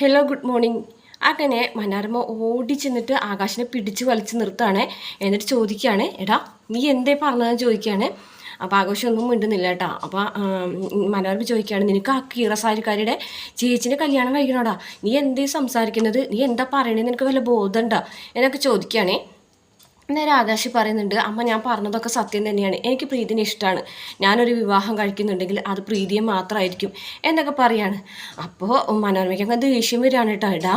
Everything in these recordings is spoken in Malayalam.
ഹലോ ഗുഡ് മോർണിംഗ് അങ്ങനെ മനോരമ ഓടി ചെന്നിട്ട് ആകാശിനെ പിടിച്ച് വലിച്ച് നിർത്തുകയാണ്. എന്നിട്ട് ചോദിക്കുകയാണ് എടാ നീ എന്തേ പറഞ്ഞതെന്ന് ചോദിക്കുകയാണ്. അപ്പോൾ ആഘോഷം ഒന്നും മിണ്ടുന്നില്ല കേട്ടോ. അപ്പോൾ മനോരമ ചോദിക്കുകയാണ് നിനക്ക് ആ കീറസാരിക്കാരുടെ ചേച്ചിന്റെ കല്യാണം കഴിക്കണോടാ? നീ എന്തേ സംസാരിക്കുന്നത്? നീ എന്താ പറയണേന്ന് നിനക്ക് വല്ല ബോധമുണ്ടോ? എന്നൊക്കെ ചോദിക്കുകയാണേ. നേരെ ആകാശി പറയുന്നുണ്ട് അമ്മ ഞാൻ പറഞ്ഞതൊക്കെ സത്യം തന്നെയാണ്. എനിക്ക് പ്രീതിനെ ഇഷ്ടമാണ് ഞാനൊരു വിവാഹം കഴിക്കുന്നുണ്ടെങ്കിൽ അത് പ്രീതിയെ മാത്രമായിരിക്കും എന്നൊക്കെ പറയാണ്. അപ്പോൾ മനോരമയ്ക്ക് അങ്ങ് ദേഷ്യം വരികയാണ് കേട്ടോ എടാ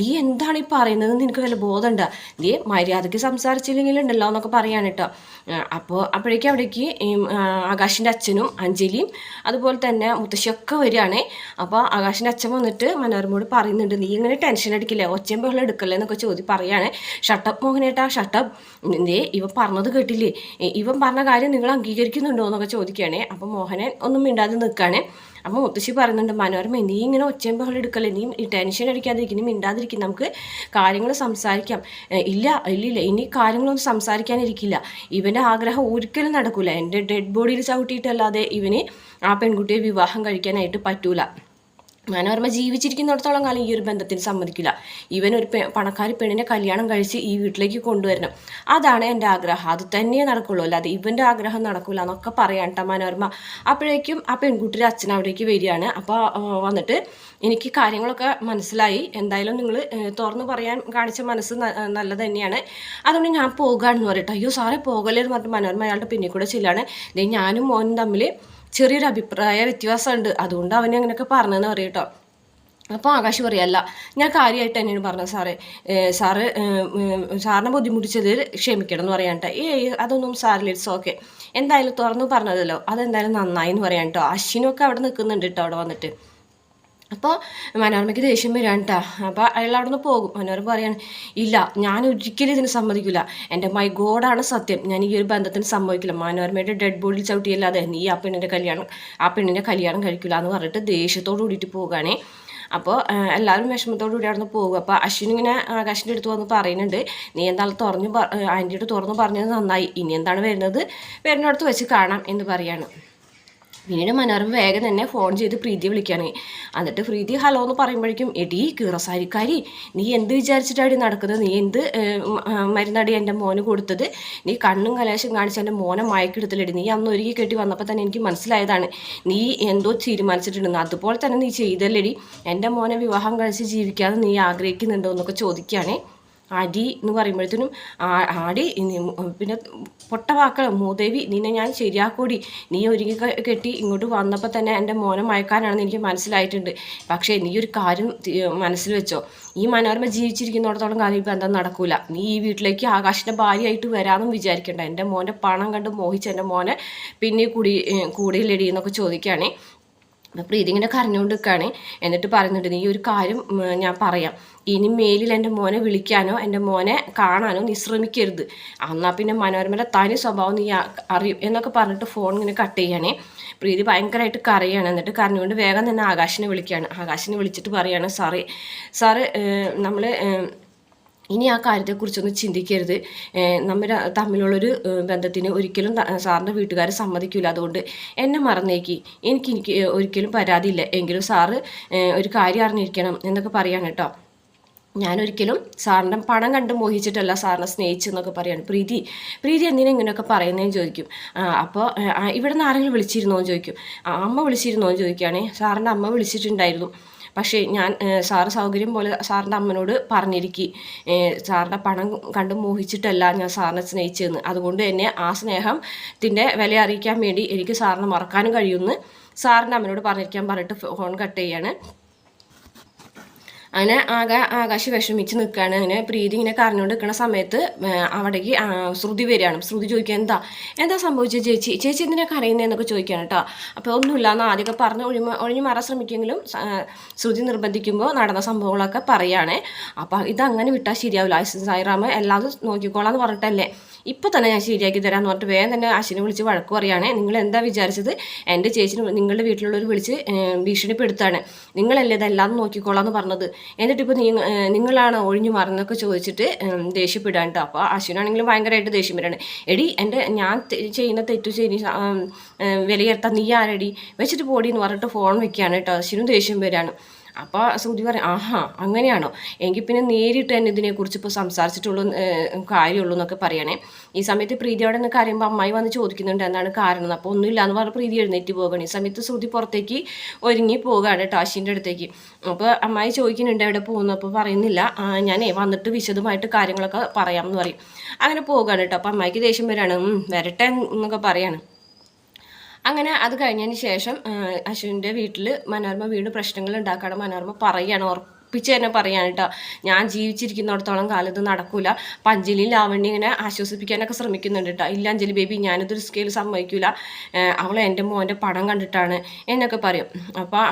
നീ എന്താണ് ഈ പറയുന്നത് നിനക്ക് വല്ല ബോധമുണ്ടോ? നീ മര്യാദയ്ക്ക് സംസാരിച്ചില്ലെങ്കിൽ ഉണ്ടല്ലോ എന്നൊക്കെ പറയാണ് കേട്ടോ അപ്പോൾ അപ്പോഴേക്കും അവിടേക്ക് ആകാശിന്റെ അച്ഛനും അഞ്ജലിയും അതുപോലെ തന്നെ മുത്തശ്ശിയൊക്കെ വരികയാണ്. അപ്പോൾ ആകാശിന്റെ അച്ഛൻ വന്നിട്ട് മനോരമയോട് പറയുന്നുണ്ട് നീ ഇങ്ങനെ ടെൻഷൻ അടിക്കില്ലേ? ഒച്ചയും ബഹളം എടുക്കല്ലേ? എന്നൊക്കെ ചോദി പറയാണ്. Shut up മോഹനേട്ടാ shut up. ദേ ഇവൻ പറഞ്ഞത് കേട്ടില്ലേ? ഇവൻ പറഞ്ഞ കാര്യം നിങ്ങൾ അംഗീകരിക്കുന്നുണ്ടോ എന്നൊക്കെ ചോദിക്കുകയാണേ. അപ്പം മോഹനൻ ഒന്നും മിണ്ടാതെ നിൽക്കുകയാണ് അപ്പം മുത്തശ്ശി പറയുന്നുണ്ട് മനോരമ നീ ഇങ്ങനെ ഒച്ചയും ബഹളം എടുക്കല്ലേ? നീ ടെൻഷൻ അടിക്കാതിരിക്കും നീ മിണ്ടാതിരിക്കും നമുക്ക് കാര്യങ്ങൾ സംസാരിക്കാം. ഇല്ല ഇല്ലില്ല ഇനി കാര്യങ്ങളൊന്നും സംസാരിക്കാനിരിക്കില്ല. ഇവന്റെ ആഗ്രഹം ഒരിക്കലും നടക്കില്ല എന്റെ ഡെഡ് ബോഡിയിൽ ചവിട്ടിയിട്ടല്ലാതെ ഇവന് ആ പെൺകുട്ടിയെ വിവാഹം കഴിക്കാനായിട്ട് പറ്റൂല. മനോരമ ജീവിച്ചിരിക്കുന്നിടത്തോളം കാലം ഈ ഒരു ബന്ധത്തിന് സമ്മതിക്കില്ല. ഇവൻ ഒരു പെ പണക്കാരി പെണ്ണിനെ കല്യാണം കഴിച്ച് ഈ വീട്ടിലേക്ക് കൊണ്ടുവരണം. അതാണ് എന്റെ ആഗ്രഹം. അത് തന്നെയേ നടക്കുള്ളൂ. അല്ലാതെ ഇവന്റെ ആഗ്രഹം നടക്കില്ല എന്നൊക്കെ പറയാൻ മനോരമ. അപ്പോഴേക്കും ആ പെൺകുട്ടിയുടെ അച്ഛൻ അവിടേക്ക് വരികയാണ്. അപ്പോൾ വന്നിട്ട് എനിക്ക് കാര്യങ്ങളൊക്കെ മനസ്സിലായി. എന്തായാലും നിങ്ങൾ തുറന്നു പറയാൻ കാണിച്ച മനസ്സ് നല്ലത് തന്നെയാണ്. അതുകൊണ്ട് ഞാൻ പോകാമെന്ന് പറയട്ടെ അയ്യോ സാറേ പോകല്ലേ എന്ന് പറഞ്ഞിട്ട് മനോരമ അയാളുടെ പിന്നിൽ കൂടെ ചെല്ലാണ് ദേ ഞാനും മോനും തമ്മിൽ ചെറിയൊരു അഭിപ്രായ വ്യത്യാസമുണ്ട്. അതുകൊണ്ട് അവനെ അങ്ങനെയൊക്കെ പറഞ്ഞതെന്ന് പറയും കേട്ടോ. അപ്പോൾ ആകാശ് പറയല്ല ഞാൻ കാര്യമായിട്ട് തന്നെയാണ് പറഞ്ഞത് സാറേ. സാറ് സാറിനെ ബുദ്ധിമുട്ടിച്ചത് ക്ഷമിക്കണം എന്ന് പറയാൻ കേട്ടോ. അതൊന്നും സാറില്ല ഇറ്റ്സ് ഓക്കെ. എന്തായാലും തുറന്നു പറഞ്ഞതല്ലോ. അതെന്തായാലും നന്നായി എന്ന് പറയാൻ കേട്ടോ. അശ്വിനൊക്കെ അവിടെ നിൽക്കുന്നുണ്ട് കേട്ടോ അവിടെ വന്നിട്ട്. അപ്പോൾ മനോരമയ്ക്ക് ദേഷ്യം വരാൻ കേട്ടോ അപ്പോൾ അയാൾ അവിടെ നിന്ന് പോകും. മനോരമ പറയാണ് ഇല്ല ഞാൻ ഒരിക്കലും ഇതിന് സമ്മതിക്കില്ല എന്റെ മൈ ഗോഡാണ് സത്യം. ഞാൻ ഈ ഒരു ബന്ധത്തിന് സമ്മതിക്കില്ല. മനോരമയുടെ ഡെഡ് ബോഡി ചവിട്ടിയല്ലാതെ നീ ആ പെണ്ണിന്റെ കല്യാണം ആ പെണ്ണിന്റെ കല്യാണം കഴിക്കില്ല എന്ന് പറഞ്ഞിട്ട് ദേഷ്യത്തോട് കൂടിയിട്ട് പോകുകയാണേ അപ്പോൾ എല്ലാവരും വിഷമത്തോടു കൂടി അവിടെ പോകും. അപ്പോൾ അശ്വിൻ ഇങ്ങനെ ആകാശിന്റെ അടുത്ത് വന്ന് പറയുന്നുണ്ട് നീ എന്തായാലും തുറന്ന് ആന്റിയോട് തുറന്ന് പറഞ്ഞത് നന്നായി. ഇനി എന്താണ് വരുന്നത്? വരുന്നിടത്ത് വെച്ച് കാണാം എന്ന് പറയാണ്. പിന്നീട് മനോരമ വേഗം തന്നെ ഫോൺ ചെയ്ത് പ്രീതിയെ വിളിക്കുകയാണ് എന്നിട്ട് പ്രീതി ഹലോ എന്ന് പറയുമ്പോഴേക്കും എടി കീറസാരിക്കാരി നീ എന്ത് വിചാരിച്ചിട്ടാണ് നടക്കുന്നത്? നീ എന്ത് മരുന്നടി എന്റെ മോന് കൊടുത്തത്? നീ കണ്ണും കലാശം കാണിച്ച് എന്റെ മോനെ മയക്കെടുത്തില്ലടി. നീ അന്ന് ഒരുക്കി കെട്ടി വന്നപ്പോൾ തന്നെ എനിക്ക് മനസ്സിലായതാണ്. നീ എന്തോ തീരുമാനിച്ചിട്ടുണ്ടെന്ന്. അതുപോലെ തന്നെ നീ ചെയ്തല്ലടി. എന്റെ മോനെ വിവാഹം കഴിച്ച് ജീവിക്കാതെ നീ ആഗ്രഹിക്കുന്നുണ്ടോ എന്നൊക്കെ ചോദിക്കുകയാണേ അടി എന്ന് പറയുമ്പോഴത്തേനും ആടി പിന്നെ പൊട്ട വാക്കൾ മൂദേവി നിന്നെ ഞാൻ ശരിയാക്കൂടി. നീ ഒരുങ്ങി കെട്ടി ഇങ്ങോട്ട് വന്നപ്പോൾ തന്നെ എന്റെ മോനെ മയക്കാനാണെന്ന് എനിക്ക് മനസ്സിലായിട്ടുണ്ട്. പക്ഷേ നീ ഒരു കാര്യം മനസ്സിൽ വെച്ചോ. ഈ മനോരമ ജീവിച്ചിരിക്കുന്നിടത്തോളം കാലം ഈ എന്താ നടക്കൂല. നീ ഈ വീട്ടിലേക്ക് ആകാശിന്റെ ഭാര്യയായിട്ട് വരാമെന്നും വിചാരിക്കേണ്ട. എന്റെ മോന്റെ പണം കണ്ട് മോഹിച്ച് എന്റെ മോനെ പിന്നെ കൂടി കൂടിയില്ലടി എന്നൊക്കെ ചോദിക്കുകയാണേ. അപ്പോൾ പ്രീതി ഇങ്ങനെ കരഞ്ഞുകൊണ്ട് നിൽക്കുകയാണ് എന്നിട്ട് പറയുന്നുണ്ട് നീ ഒരു കാര്യം ഞാൻ പറയാം. ഇനി മേലിൽ എന്റെ മോനെ വിളിക്കാനോ എന്റെ മോനെ കാണാനോ നീ ശ്രമിക്കരുത്. എന്നാൽ പിന്നെ മനോരമയുടെ തനി സ്വഭാവം നീ അറിയും എന്നൊക്കെ പറഞ്ഞിട്ട് ഫോൺ ഇങ്ങനെ കട്ട് ചെയ്യണേ. പ്രീതി ഭയങ്കരമായിട്ട് കരയാണ്. എന്നിട്ട് കരഞ്ഞുകൊണ്ട് വേഗം തന്നെ ആകാശിനെ വിളിക്കുകയാണ്. ആകാശിനെ വിളിച്ചിട്ട് പറയാണ് സാറേ സാറ് നമ്മൾ ഇനി ആ കാര്യത്തെക്കുറിച്ചൊന്നും ചിന്തിക്കരുത്. നമ്മുടെ തമ്മിലുള്ളൊരു ബന്ധത്തിന് ഒരിക്കലും സാറിന്റെ വീട്ടുകാർ സമ്മതിക്കില്ല അതുകൊണ്ട് എന്നെ മറന്നേക്ക്. എനിക്ക് എനിക്ക് ഒരിക്കലും പരാതിയില്ല. എങ്കിലും സാറ് ഒരു കാര്യം അറിഞ്ഞിരിക്കണം എന്നൊക്കെ പറയാണ് കേട്ടോ. ഞാനൊരിക്കലും സാറിന്റെ പണം കണ്ട് മോഹിച്ചിട്ടല്ല സാറിനെ സ്നേഹിച്ചെന്നൊക്കെ പറയാണ്. പ്രീതി പ്രീതി എന്തിനാ ഇങ്ങനെയൊക്കെ പറയുന്നതെന്ന് ചോദിക്കും. അപ്പോൾ ഇവിടെ നിന്ന് ആരെങ്കിലും വിളിച്ചിരുന്നോ എന്ന് ചോദിക്കും. അമ്മ വിളിച്ചിരുന്നോ എന്ന് ചോദിക്കുകയാണെങ്കിൽ സാറിന്റെ അമ്മ വിളിച്ചിട്ടുണ്ടായിരുന്നു. പക്ഷേ ഞാൻ സാറ് സൗകര്യം പോലെ സാറിന്റെ അമ്മനോട് പറഞ്ഞിരിക്കി. സാറിന്റെ പണം കണ്ട് മോഹിച്ചിട്ടല്ല ഞാൻ സാറിനെ സ്നേഹിച്ചതെന്ന്. അതുകൊണ്ട് തന്നെ ആ സ്നേഹത്തിന്റെ വില അറിയിക്കാൻ വേണ്ടി എനിക്ക് സാറിനെ മറക്കാനും കഴിയുമെന്ന് സാറിന്റെ അമ്മനോട് പറഞ്ഞിരിക്കാൻ പറഞ്ഞിട്ട് ഫോൺ കട്ട് ചെയ്യാണ്. അങ്ങനെ ആകെ ആകാശ് വിഷമിച്ച് നിൽക്കുകയാണ് അങ്ങനെ പ്രീതി ഇങ്ങനെ കരഞ്ഞുകൊണ്ട് നിൽക്കുന്ന സമയത്ത് അവിടേക്ക് ശ്രുതി വരികയാണ്. ശ്രുതി ചോദിക്കുക എന്താ എന്താ സംഭവിച്ചത് ചേച്ചി? ചേച്ചി എന്തിനാ കരയുന്നതെന്നൊക്കെ ചോദിക്കുകയാണ് കേട്ടോ. അപ്പോൾ ഒന്നുമില്ല എന്ന് ആദ്യമൊക്കെ പറഞ്ഞ് ഒഴിമ ഒഴിഞ്ഞു മാറാൻ ശ്രമിക്കുമെങ്കിലും ശ്രുതി നിർബന്ധിക്കുമ്പോൾ നടന്ന സംഭവങ്ങളൊക്കെ പറയുകയാണേ അപ്പോൾ ഇതങ്ങനെ വിട്ടാൽ ശരിയാവില്ല സായിറാമ് എല്ലാതും നോക്കിക്കോളാം എന്ന് പറഞ്ഞിട്ടല്ലേ. ഇപ്പോൾ തന്നെ ഞാൻ ശരിയാക്കി തരാമെന്ന് പറഞ്ഞിട്ട് വേഗം തന്നെ അശ്വിനെ വിളിച്ച് വഴക്ക് പറയുകയാണ് നിങ്ങൾ എന്താ വിചാരിച്ചത്? എന്റെ ചേച്ചിന് നിങ്ങളുടെ വീട്ടിലുള്ളവർ വിളിച്ച് ഭീഷണിപ്പെടുത്താണ്. നിങ്ങളല്ലേ ഇതെല്ലാം നോക്കിക്കോളാം എന്ന് പറഞ്ഞത്? എന്നിട്ടിപ്പോൾ നീ ഏഹ്, നിങ്ങളാണ് ഒഴിഞ്ഞു മറന്നൊക്കെ ചോദിച്ചിട്ട് ദേഷ്യപ്പെടാൻ കേട്ടോ അപ്പോൾ അശ്വിനാണെങ്കിലും ഭയങ്കരമായിട്ട് ദേഷ്യം വരാണ് എടി എന്റെ ഞാൻ ചെയ്യുന്ന തെറ്റു ശരി വിലയിരുത്താൻ നീ ആരടി? വെച്ചിട്ട് പോടി എന്ന് പറഞ്ഞിട്ട് ഫോൺ വെക്കുകയാണ് കേട്ടോ അശ്വിനും ദേഷ്യം വരാണ്. അപ്പോൾ ശ്രുതി പറയും ആഹാ അങ്ങനെയാണോ? എങ്കിൽ പിന്നെ നേരിട്ട് തന്നെ ഇതിനെക്കുറിച്ച് ഇപ്പോൾ സംസാരിച്ചിട്ടുള്ളൂ കാര്യമുള്ളൂ എന്നൊക്കെ പറയണേ. ഈ സമയത്ത് പ്രീതിയോടെ നിന്ന് കരയുമ്പോൾ അമ്മായി വന്ന് ചോദിക്കുന്നുണ്ട് എന്താണ് കാരണം? അപ്പോൾ ഒന്നുമില്ല എന്ന് പറഞ്ഞ് പ്രീതി എഴുന്നേറ്റ് പോകണം ഈ സമയത്ത് ശ്രുതി പുറത്തേക്ക് ഒരുങ്ങി പോകുകയാണ് ടാഷിന്റെ അടുത്തേക്ക്. അപ്പോൾ അമ്മായി ചോദിക്കുന്നുണ്ട് എവിടെ പോകുന്നു? അപ്പോൾ പറയുന്നില്ല ഞാനേ വന്നിട്ട് വിശദമായിട്ട് കാര്യങ്ങളൊക്കെ പറയാമെന്ന് പറയും. അങ്ങനെ പോകുകയാണ് കേട്ടോ. അപ്പോൾ അമ്മായിക്ക് ദേഷ്യം വരാണ്. "ഉം, വരട്ടെ എന്നൊക്കെ പറയാണ്. അങ്ങനെ അത് കഴിഞ്ഞതിന് ശേഷം അശ്വിന്റെ വീട്ടിൽ മനോരമ വീണ്ടും പ്രശ്നങ്ങൾ ഉണ്ടാക്കാണ് മനോരമ പറയാണ് ഉറപ്പിച്ച് തന്നെ പറയാണ് കേട്ടോ ഞാൻ ജീവിച്ചിരിക്കുന്നിടത്തോളം കാലം ഇത് നടക്കൂല. അപ്പം അഞ്ജലി ലാവണ്യ ഇങ്ങനെ ആശ്വസിപ്പിക്കാനൊക്കെ ശ്രമിക്കുന്നുണ്ട് കേട്ടോ ഇല്ല അഞ്ജലി ബേബി ഞാനിതൊരു സ്കെയിൽ സമ്മതിക്കൂല. അവൾ എന്റെ മോന്റെ പടം കണ്ടിട്ടാണ് എന്നൊക്കെ പറയും. അപ്പോൾ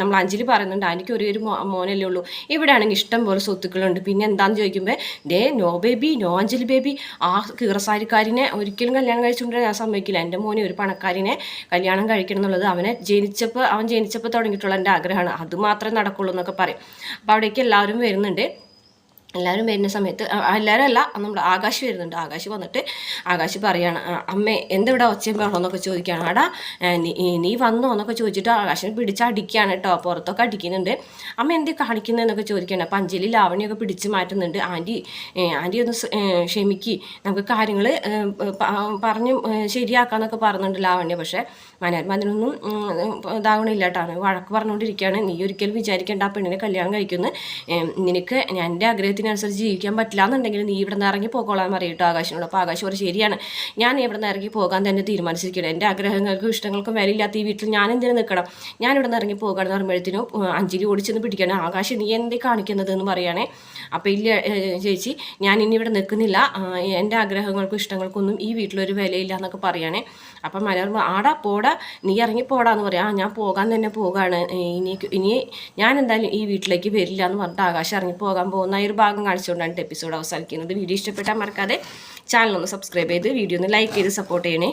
നമ്മൾ അഞ്ജലി പറയുന്നുണ്ട് എനിക്ക് ഒരേ ഒരു മോനല്ലേ ഉള്ളൂ. ഇവിടെ ആണെങ്കിൽ ഇഷ്ടം പോലെ സ്വത്തുക്കളുണ്ട്. പിന്നെ എന്താണെന്ന് ചോദിക്കുമ്പോൾ ദേ no baby no Anjali baby. ആ കീറസാരിക്കാരിനെ ഒരിക്കലും കല്യാണം കഴിച്ചുകൊണ്ട് ഞാൻ സമ്മതിക്കില്ല. എന്റെ മോനെ ഒരു പണക്കാരിനെ കല്യാണം കഴിക്കണം എന്നുള്ളത് അവനെ ജനിച്ചപ്പോൾ അവൻ ജനിച്ചപ്പോൾ തുടങ്ങിയിട്ടുള്ള എന്റെ ആഗ്രഹമാണ്. അത് മാത്രമേ നടക്കുള്ളൂ എന്നൊക്കെ പറയും. അപ്പോൾ അവിടേക്ക് എല്ലാവരും വരുന്നുണ്ട്. എല്ലാവരും വരുന്ന സമയത്ത് എല്ലാവരും അല്ല നമ്മുടെ ആകാശ് വരുന്നുണ്ട്. ആകാശ് വന്നിട്ട് ആകാശ് പറയാണ് അമ്മ എന്തെവിടെ ഒച്ചയും എന്നൊക്കെ ചോദിക്കുകയാണ്. ആടാ നീ വന്നോ? എന്നൊക്കെ ചോദിച്ചിട്ട് ആകാശിനെ പിടിച്ച് അടിക്കുകയാണ് കേട്ടോ. പുറത്തൊക്കെ അടിക്കുന്നുണ്ട്. അമ്മ എന്തേ കാണിക്കുന്നതെന്നൊക്കെ ചോദിക്കുകയാണ്. അപ്പം അഞ്ജലി ലാവണിയൊക്കെ പിടിച്ച് മാറ്റുന്നുണ്ട്. ആന്റി ആന്റി ഒന്ന് ക്ഷമിക്ക്. നമുക്ക് കാര്യങ്ങൾ പറഞ്ഞ് ശരിയാക്കാമെന്നൊക്കെ പറയുന്നുണ്ട് ലാവണ്യ. പക്ഷേ മനോരമ അതിനൊന്നും ഇതാവണില്ല കേട്ടോ. വഴക്ക് പറഞ്ഞുകൊണ്ടിരിക്കുകയാണ് നീ ഒരിക്കലും വിചാരിക്കേണ്ട. ആ പെണ്ണിനെ കല്യാണം കഴിക്കുന്നു. നിനക്ക് എന്റെ എന്റെ ആഗ്രഹത്തിനനുസരിച്ച് ജീവിക്കാൻ പറ്റില്ല എന്നുണ്ടെങ്കിൽ നീ ഇവിടെ നിന്ന് ഇറങ്ങി പോകോളാൻ പറയും ആകാശനോട്. അപ്പോൾ ആകാശ് ഒരു ശരിയാണ്. ഞാൻ ഇവിടെ നിന്ന് ഇറങ്ങി പോകാൻ തന്നെ തീരുമാനിച്ചിരിക്കുകയാണ്. എന്റെ ആഗ്രഹങ്ങൾക്കും ഇഷ്ടങ്ങൾക്കും വിലയില്ലാത്ത ഈ വീട്ടിൽ ഞാൻ എന്തിനു നിൽക്കണം? ഞാൻ ഇവിടെ നിന്ന് ഇറങ്ങി പോകാന്ന് പറയുമ്പോഴത്തേനും ഉം, അഞ്ജലി ഓടിച്ചെന്ന് പിടിക്കണം ആകാശ് നീ എന്തേ കാണിക്കുന്നത്? എന്ന് പറയുകയാണേ. അപ്പോൾ ഇല്ല ചേച്ചി ഞാൻ ഇനി ഇവിടെ നിൽക്കുന്നില്ല. എന്റെ ആഗ്രഹങ്ങൾക്കും ഇഷ്ടങ്ങൾക്കും ഒന്നും ഈ വീട്ടിലൊരു വിലയില്ല എന്നൊക്കെ പറയുകയാണേ. അപ്പം മനോരമ ആടാ പോടാ നീ ഇറങ്ങി പോടാന്ന് പറയാം. ആ ഞാൻ പോകാൻ തന്നെ പോകാണ്. ഇനി ഇനി ഞാൻ എന്തായാലും ഈ വീട്ടിലേക്ക് വരില്ല എന്ന് പറഞ്ഞിട്ട് ആകാശം ഇറങ്ങി പോകാൻ പോകുന്ന ഈ ഒരു ഭാഗം കാണിച്ചുകൊണ്ടാണ് എപ്പിസോഡ് അവസാനിക്കുന്നത്. വീഡിയോ ഇഷ്ടപ്പെട്ടാൽ മറക്കാതെ ചാനൽ ഒന്ന് സബ്സ്ക്രൈബ് ചെയ്ത് വീഡിയോ ഒന്ന് ലൈക്ക് ചെയ്ത് സപ്പോർട്ട് ചെയ്യണേ.